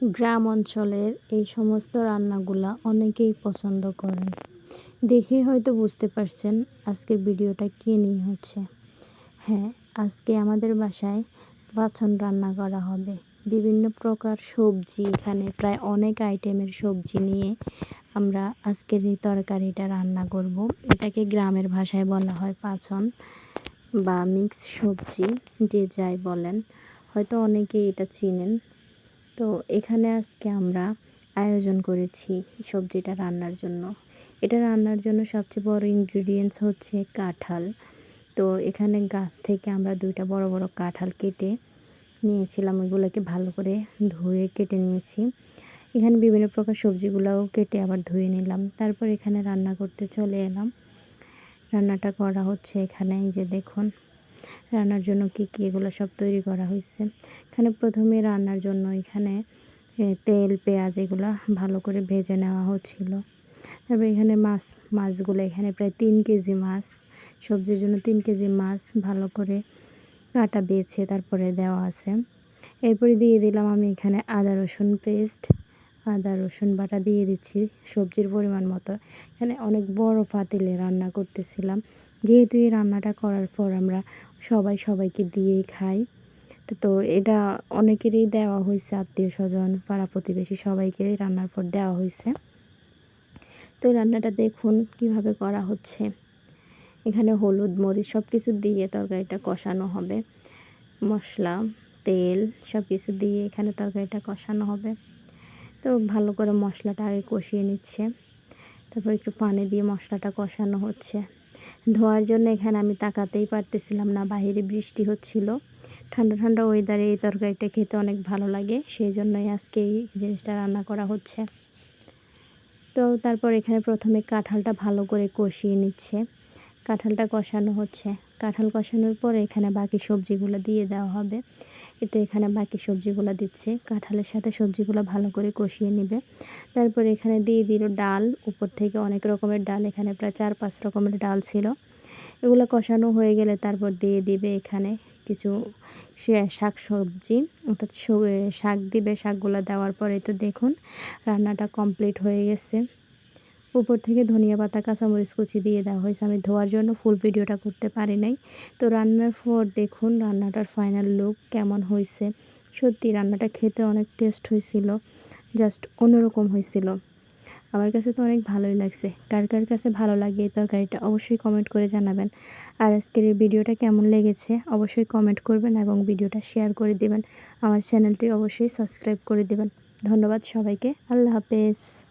গ্রাম অঞ্চলের এই সমস্ত রান্নাগুলা অনেকেই পছন্দ করেন দেখে হয়তো বুঝতে পারছেন আজকের ভিডিওটা কী নিয়ে হচ্ছে। হ্যাঁ আজকে আমাদের বাসায় বাছন রান্না করা হবে। বিভিন্ন প্রকার সবজি, এখানে প্রায় অনেক আইটেমের সবজি নিয়ে আমরা আজকের এই তরকারিটা রান্না করব। এটাকে গ্রামের ভাষায় বলা হয় পাছন বা মিক্স সবজি, যে যাই বলেন। হয়তো অনেকেই এটা চিনেন। তো এখানে আজকে আমরা আয়োজন করেছি সবজিটা রান্নার জন্য। এটা রান্নার জন্য সবচেয়ে বড় ইনগ্রিডিয়েন্টস হচ্ছে কাঁঠাল। তো এখানে গাছ থেকে আমরা দুইটা বড় বড় কাঁঠাল কেটে নিয়েছিলাম, ওইগুলোকে ভালো করে ধুয়ে কেটে নিয়েছি। এখানে বিভিন্ন প্রকার সবজিগুলোও কেটে আবার ধুয়ে নিলাম। তারপর এখানে রান্না করতে চলে এলাম। রান্নাটা করা হচ্ছে এখানে যে দেখুন। রান্নার জন্য কী কী এগুলো সব তৈরি করা হয়েছে। এখানে প্রথমে রান্নার জন্য এখানে তেল, পেঁয়াজ এগুলো ভালো করে ভেজে নেওয়া হচ্ছিল। তারপর এখানে মাছ, মাছগুলো এখানে প্রায় তিন কেজি মাছ, সবজির জন্য তিন কেজি মাছ ভালো করে কাটা, বেছে তারপরে দেওয়া আছে। এরপরে দিয়ে দিলাম আমি এখানে আদা, রসুন পেস্ট। আদা, রসুন বাটা দিয়ে দিচ্ছি সবজির পরিমাণ মতো। এখানে অনেক বড় পাতিলে রান্না করতেছিলাম। যেহেতু এই রান্নাটা করার পর আমরা সবাই সবাইকে দিয়েই খাই। তো এটা অনেকেরই দেওয়া হয়েছে, আত্মীয় স্বজন, পাড়া প্রতিবেশী সবাইকে রান্নার পর দেওয়া হয়েছে। তো রান্নাটা দেখুন কীভাবে করা হচ্ছে। এখানে হলুদ, মরিচ সব কিছু দিয়ে তরকারিটা কষানো হবে। মশলা, তেল সব কিছু দিয়ে এখানে তরকারিটা কষানো হবে। তো ভালো করে মশলাটা আগে কষিয়ে নিচ্ছে। তারপর একটু পানি দিয়ে মশলাটা কষানো হচ্ছে। ধোয়ার জন্য এখানে আমি তাকাতেই পারতেছিলাম না, বাহিরে বৃষ্টি হচ্ছিল। ঠান্ডা ঠান্ডা ওয়েদারে এই তরকারিটা খেতে অনেক ভালো লাগে, সেই জন্যই আজকে এই জিনিসটা রান্না করা হচ্ছে। তো তারপর এখানে প্রথমে কাঁঠালটা ভালো করে কষিয়ে নিচ্ছে। কাঁঠালটা কষানো হচ্ছে। কাঁঠাল কষানোর পরে এখানে বাকি সবজিগুলো দিয়ে দেওয়া হবে। তো এখানে বাকি সবজিগুলো দিচ্ছে। কাঁঠালের সাথে সবজিগুলো ভালো করে কষিয়ে নেবে। তারপর এখানে দিয়ে দিল ডাল। উপর থেকে অনেক রকমের ডাল। এখানে প্রায় চার পাঁচ রকমের ডাল ছিল। এগুলো কষানো হয়ে গেলে তারপর দিয়ে দিবে এখানে কিছু শাক সবজি। অর্থাৎ শাক দিবে। শাকগুলো দেওয়ার পরে তো দেখুন, রান্নাটা কমপ্লিট হয়ে গেছে। উপর থেকে ধনিয়া পাতা, কাঁচামরিচ কুচি দিয়ে দেওয়া হয়েছে। আমি ধোয়ার জন্য ফুল ভিডিওটা করতে পারি নাই। তো রান্নার পর দেখুন রান্নাটার ফাইনাল লুক কেমন হয়েছে। সত্যি রান্নাটা খেতে অনেক টেস্ট হয়েছিল জাস্ট অন্যরকম হয়েছিল। আমার কাছে তো অনেক ভালোই লাগছে। কার কার কাছে ভালো লাগে এই তরকারিটা অবশ্যই কমেন্ট করে জানাবেন। আর আজকের এই ভিডিওটা কেমন লেগেছে অবশ্যই কমেন্ট করবেন এবং ভিডিওটা শেয়ার করে দেবেন। আমার চ্যানেলটি অবশ্যই সাবস্ক্রাইব করে দেবেন। ধন্যবাদ সবাইকে। আল্লাহ হাফেজ।